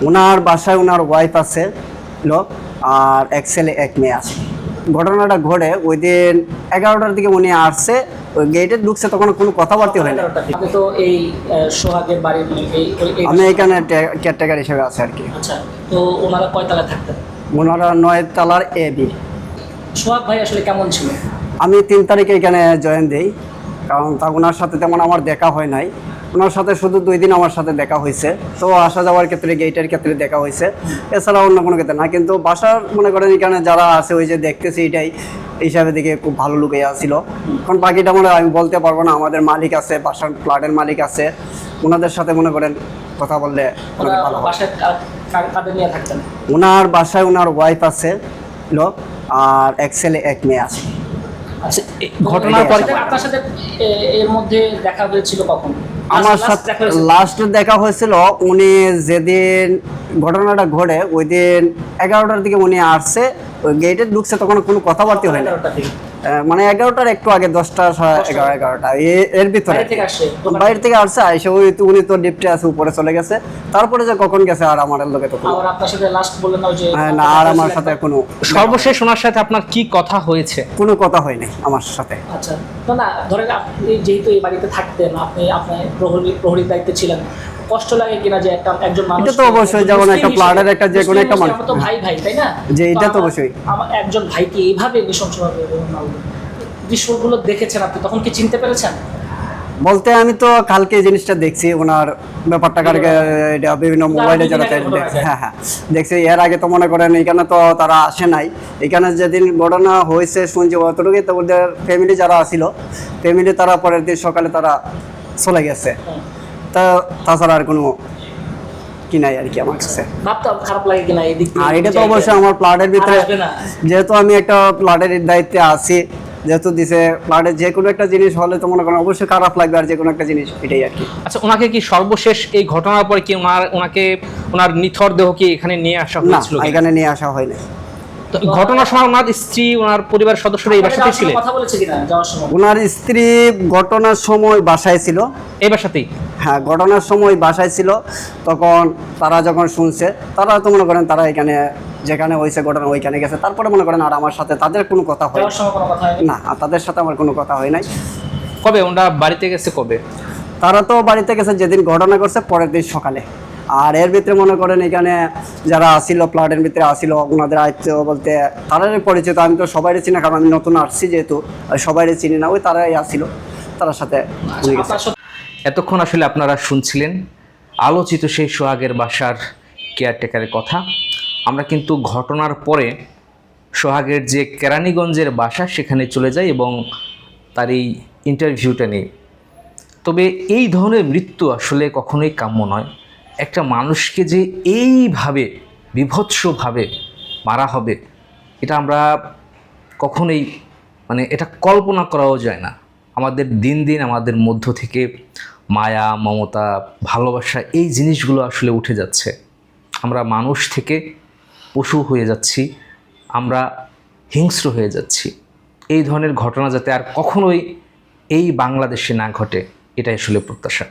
ওনার বাসায় ওনার ওয়াইফ আছে লোক আর এক ছেলে এক মেয়ে আছে। ঘটনাটা ঘটে ওই দিন এগারোটার দিকে উনি আসছে ওই গেটে ঢুকছে তখন কোনো কথাবার্তা হয় না। তো এই সোহাগের বাড়ির এই- আমি এখানে কেয়ারটেকার হিসেবে আছি আর কি। আচ্ছা তো ওনারা কয়তলা থাকতেন? ওনারা নয় তালার এ বি সোহাগ ভাই আসলে কেমন ছিল আমি তিন তারিখে এখানে জয়েন দিই কারণ তা ওনার সাথে তেমন আমার দেখা হয় নাই। ওনার সাথে শুধু দুই দিন আমার সাথে দেখা হয়েছে। তো আসা যাওয়ার ক্ষেত্রে গেটের ক্ষেত্রে দেখা হয়েছে। এছাড়া অন্য কোনো ক্ষেত্রে না কিন্তু বাসার মনে করেন এখানে যারা আছে ওই যে দেখতেছি এটাই হিসাবে দিকে খুব ভালো লুকে আসছিল কারণ বাকিটা মনে আমি বলতে পারব না আমাদের মালিক আছে বাসার ফ্ল্যাটের মালিক আছে। ওনাদের সাথে মনে করেন কথা বললে ভালো ওনার বাসায় ওনার ওয়াইফ আছে লোক আর এক ছেলে এক মেয়ে আছে। আচ্ছা ঘটনার পরে- আপনার সাথে এর মধ্যে দেখা হয়েছিল কখন? আমার সাথে? লাস্ট দেখা হয়েছিল উনি যেদিন ঘটনাটা ঘটে ওই দিন এগারোটার দিকে উনি আসছে গেটে ঢুকছে তখন কোনো কথাবার্তা হয় না। মানে এগারোটার একটু আগে দশটা সাড়ে এগারো এগারোটা। এর ভিতরে। বাইরে থেকে আসছে আইসে ওই উনি তো ডিপটে আছে উপরে চলে গেছে। তারপরে যে কখন গেছে আর আমার লোকে তো আপনার সাথে লাস্ট বললেন না যে হ্যাঁ, না আর আমার সাথে কোনো সর্বশেষ ওনার সাথে আপনার কি কথা হয়েছে? কোনো কথা হয়নি আমার সাথে। আচ্ছা তো না ধরেন আপনি যেহেতু এই বাড়িতে থাকতেন আপনি আপনি প্রহরী প্রহরীর দায়িত্বে ছিলেন কষ্ট লাগে কিনা যে একটা একজন মানুষ এটা তো অবশ্যই, যেমন একটা প্লাডের একটা যে কোনো একটা মানুষ- তো ভাই ভাই তাই না যে এটা তো অবশ্যই। আমার একজন ভাইকে এইভাবে নৃশংসভাবে। দৃশ্যগুলো দেখেছেন আপনি তখন কি চিনতে পেরেছেন বলতে আমি তো কালকে জিনিসটা দেখছি ওনার ব্যাপারটা কালকে এটা বিভিন্ন মোবাইলে যারা। হ্যাঁ হ্যাঁ দেখছি এর আগে তো মনে করেন এখানে তো তারা আসে নাই এখানে যেদিন ঘটনা হয়েছে শুনছি অতটুকুই তো ওদের ফ্যামিলি যারা আসিল ফ্যামিলি তারা পরের দিন সকালে তারা চলে গেছে হ্যাঁ। তা তাছাড়া আর কোনো কি নাই আর কি আমার কাছে। খারাপ লাগে কিনা এই দিক আর এটা তো অবশ্যই আমার প্লাটের ভিতরে আর আসবে না। যেহেতু আমি একটা প্লাটের দায়িত্বে আছি যেহেতু দিছে প্লাটের যে কোনো একটা জিনিস হলে তো মনে করেন অবশ্যই খারাপ লাগবে আর যে কোনো একটা জিনিস এটাই আর কি। আচ্ছা ওনাকে কি সর্বশেষ এই ঘটনার পরে কি ওনার ওনাকে ওনার নিথর দেহ কি এখানে নিয়ে আসা না হয়েছিল এখানে নিয়ে আসা হয়নি। তো ঘটনার সময় ওনার স্ত্রী ওনার পরিবারের সদস্যরা এই সময় ছিলেন? কথা বলেছে কিনা? যাওয়ার সময়। ওনার স্ত্রী ঘটনার সময় বাসায় ছিল। এই বাসাতেই? হ্যাঁ ঘটনার সময় বাসায় ছিল তখন তারা যখন শুনছে তারা তো মনে করেন তারা এখানে যেখানে হয়েছে ঘটনা ওইখানে গেছে। তারপরে মনে করেন আর আমার সাথে তাদের কোনো কথা হয় যাওয়ার সময় কোনো কথা হয়নি? না আর তাদের সাথে আমার কোনো কথা হয় নাই। কবে? ওনারা বাড়িতে গেছে কবে? তারা তো বাড়িতে গেছে যেদিন ঘটনা করছে পরের দিন সকালে। আর এর ভিতরে মনে করেন এখানে যারা আসিল প্লাটের ভিতরে আসিল ওনাদের আয়ত্ত বলতে তারাই পরিচিত। আমি তো সবাই চিনি না কারণ আমি নতুন আসছি যেহেতু সবাই চিনি না ওই তারাই আসিল তার সাথে গেছে। সাথে এতক্ষণ আসলে আপনারা শুনছিলেন আলোচিত সেই সোহাগের বাসার কেয়ারটেকারের কথা। আমরা কিন্তু ঘটনার পরে সোহাগের যে কেরানীগঞ্জের বাসা সেখানে চলে যাই এবং তার এই ইন্টারভিউটা নিই। তবে এই ধরনের মৃত্যু আসলে কখনোই কাম্য নয়। একটা মানুষকে যে এইভাবে, বিভৎসভাবে মারা হবে, এটা আমরা কখনোই মানে এটা কল্পনা করাও যায় না। আমাদের দিন দিন আমাদের মধ্য থেকে মায়া, মমতা, ভালোবাসা এই জিনিসগুলো আসলে উঠে যাচ্ছে। আমরা মানুষ থেকে পশু হয়ে যাচ্ছি, আমরা হিংস্র হয়ে যাচ্ছি। এই ধরনের ঘটনা যাতে আর কখনোই এই বাংলাদেশে না ঘটে, এটাই আসলে প্রত্যাশা।